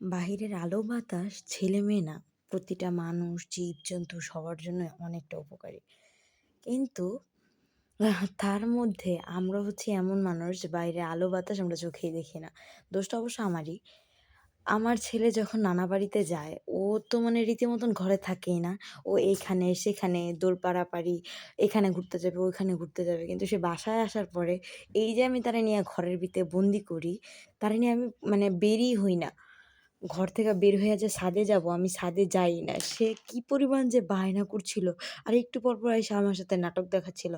বাহিরের আলো, বাতাস ছেলে মেয়ে না। প্রতিটা মানুষ, জীবজন্তু সবার জন্য অনেকটা উপকারী। কিন্তু তার মধ্যে আমরা হচ্ছি এমন মানুষ বাইরে আলো, বাতাস আমরা চোখেই দেখি না। দোষটা অবশ্য আমারই। আমার ছেলে যখন নানা বাড়িতে যায়, ও তো মানে রীতিমতন ঘরে থাকেই না। ও এইখানে, সেখানে দোল পাড়াপাড়ি এখানে ঘুরতে যাবে, ওইখানে ঘুরতে যাবে। কিন্তু সে বাসায় আসার পরে, এই যে আমি তারা নিয়ে ঘরের ভিতরে বন্দি করি, তারা নিয়ে আমি মানে বেরই হই না। ঘর থেকে বের হয়ে যে ছাদে যাব, আমি ছাদে যাই না। সে কি পরিমাণ যে বায়না করছিল। আর একটু পর পর এসে আমার সাথে নাটক দেখাচ্ছিল।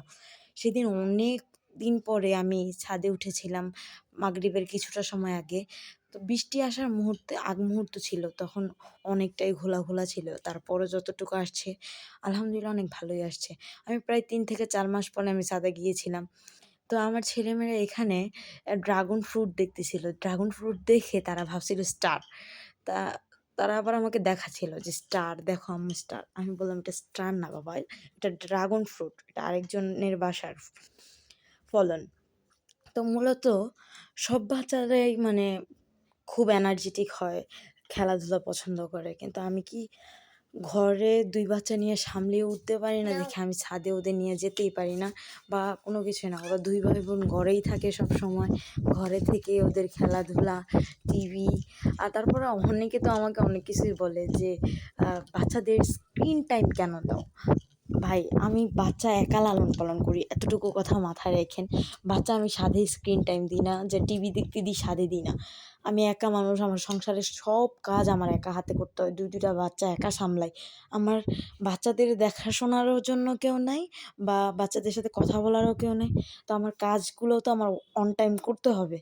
সেদিন অনেক দিন পরে আমি ছাদে উঠেছিলাম মাগরিবের কিছুটা সময় আগে। তো বৃষ্টি আসার মুহূর্তে, আগ মুহূর্ত ছিল, তখন অনেকটাই ঘোলা ঘোলা ছিল। তারপরও যতটুকু আসছে, আলহামদুলিল্লাহ অনেক ভালোই আসছে। আমি প্রায় তিন থেকে চার মাস পরে আমি ছাদে গিয়েছিলাম। তো আমার ছেলেমেয়েরা এখানে ড্রাগন ফ্রুট দেখতেছিল। ড্রাগন ফ্রুট দেখে তারা ভাবছিল স্টার তা, তারা আবার আমাকে দেখাচ্ছিল যে স্টার দেখো আমি স্টার আমি বললাম, এটা স্টার না বাবা, এটা ড্রাগন ফ্রুট এটা আরেকজনের বাসার ফলন। তো মূলত সব বাচ্চারাই মানে খুব এনার্জেটিক হয়, খেলাধুলা পছন্দ করে। কিন্তু আমি কি ঘরে দুই বাচ্চা নিয়ে সামলিয়ে উঠতে পারি না দেখে আমি ছাদে ওদের নিয়ে যেতেই পারি না বা কোনো কিছু না। ওরা দুই ভাই বোন ঘরেই থাকে সব সময় ঘরে থেকে ওদের খেলাধুলা টিভি আর তারপরে অনেকে তো আমাকে অনেক কিছুই বলে যে বাচ্চাদের স্ক্রিন টাইম কেন দাও? ভাই, আমি বাচ্চা একা লালন পালন করি, এতটুকু কথা মাথায় রেখেন। বাচ্চা আমি সাধে স্ক্রিন টাইম দিই না, যে টিভি দেখতে দিই, সাধে দিই না। আমি একা মানুষ, আমার সংসারের সব কাজ আমার একা হাতে করতে হয়। দুই দুটা বাচ্চা একা সামলাই। আমার বাচ্চাদের দেখাশোনারও জন্য কেউ নাই, বা বাচ্চাদের সাথে কথা বলারও কেউ নেই। তো আমার কাজগুলো তো আমার অন টাইম করতে হবে।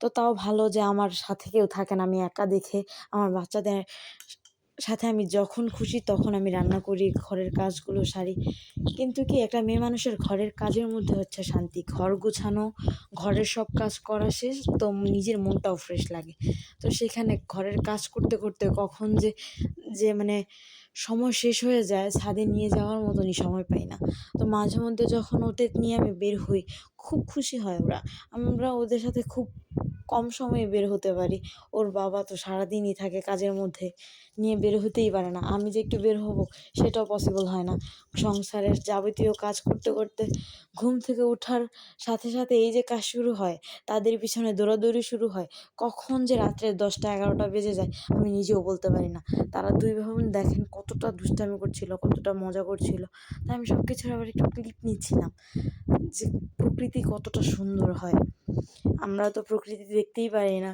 তো তাও ভালো যে আমার সাথে কেউ থাকে না, আমি একা দেখে আমার বাচ্চাদের সাথে আমি যখন খুশি তখন আমি রান্না করি, ঘরের কাজগুলো সারি। কিন্তু কি একটা মেয়ে মানুষের ঘরের কাজের মধ্যে হচ্ছে শান্তি। ঘর গোছানো, ঘরের সব কাজ করা শেষ, তো নিজের মনটাও ফ্রেশ লাগে। তো সেখানে ঘরের কাজ করতে করতে কখন যে যে মানে সময় শেষ হয়ে যায়, ছাদে নিয়ে যাওয়ার মতনই সময় পাই না। তো মাঝে মধ্যে যখন ওদের নিয়ে আমি বের হই, খুব খুশি হয় ওরা। আমরা ওদের সাথে খুব কম সময়ে বের হতে পারি। ওর বাবা তো সারাদিনই থাকে কাজের মধ্যে, নিয়ে বের হতেই পারে না। আমি যে একটু বের হব, সেটাও পসিবল হয় না। সংসারের যাবতীয় কাজ করতে করতে ঘুম থেকে ওঠার সাথে সাথে এই যে কাজ শুরু হয়, তাদের পিছনে দৌড়াদৌড়ি শুরু হয়, কখন যে রাত্রে দশটা এগারোটা বেজে যায়, আমি নিজেও বলতে পারি না। তারা দুই ভাবুন দেখেন কতটা দুষ্টামি করছিল, কতটা মজা করছিল। তাই আমি সব কিছুর আবার একটু ক্লিপ নিচ্ছিলাম। যে প্রকৃতি কতটা সুন্দর হয়। আমরা তো প্রকৃতি দেখতেই পারি না।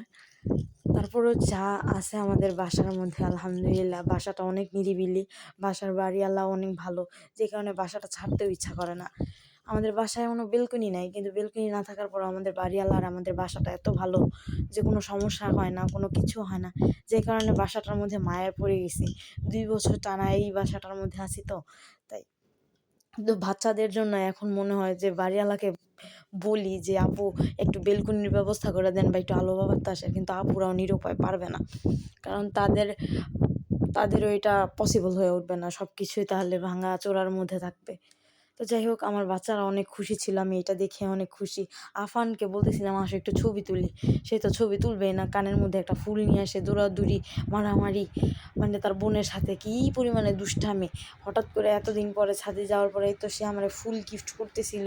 তারপরও যা আছে আমাদের বাসার মধ্যে, আলহামদুলিল্লাহ। বাসাটা অনেক নিরিবিলি, বাসার বাড়িওয়ালা অনেক ভালো। যে কারণে বাসাটা ছাড়তেও ইচ্ছা করে না। আমাদের বাসায় কোনো বেলকনি নাই, কিন্তু বেলকনি না থাকার পর আমাদের বাড়িওয়ালা আর আমাদের বাসাটা এত ভালো যে কোনো সমস্যা হয় না, কোনো কিছু হয় না। যে কারণে বাসাটার মধ্যে মায়ায় পড়ে গেছি। দুই বছর টানা এই বাসাটার মধ্যে আছি তো। তাই তো বাচ্চাদের জন্য এখন মনে হয় যে বাড়িওয়ালাকে বলি যে, আপু, একটু বেলকুনির ব্যবস্থা করে দেন বা একটু আলো বাতাসের কিন্তু আপুরাও নিরুপায় পারবে না। কারণ তাদের, তাদেরও এটা পসিবল হয়ে উঠবে না। সব কিছুই তাহলে ভাঙা চোরার মধ্যে থাকবে। তো যাই হোক, আমার বাচ্চারা অনেক খুশি ছিল, আমি এটা দেখে অনেক খুশি। আফানকে বলতেছিলাম, আসো একটু ছবি তুলি। সে তো ছবি তুলবেই না, কানের মধ্যে একটা ফুল নিয়ে আসে, দৌড়াদৌড়ি, মারামারি মানে তার বোনের সাথে কী পরিমাণে দুষ্টামি। হঠাৎ করে এতদিন পরে ছাদে যাওয়ার পরে তো সে আমার ফুল গিফট করতেছিল,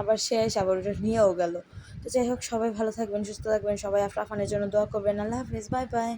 আবার সে এসে আবার ওটা নিয়েও গেল। তো যাই হোক, সবাই ভালো থাকবেন, সুস্থ থাকবেন, সবাই আফরাফানের জন্য দোয়া করবেন। আল্লাহ হাফিজ, বাই বাই।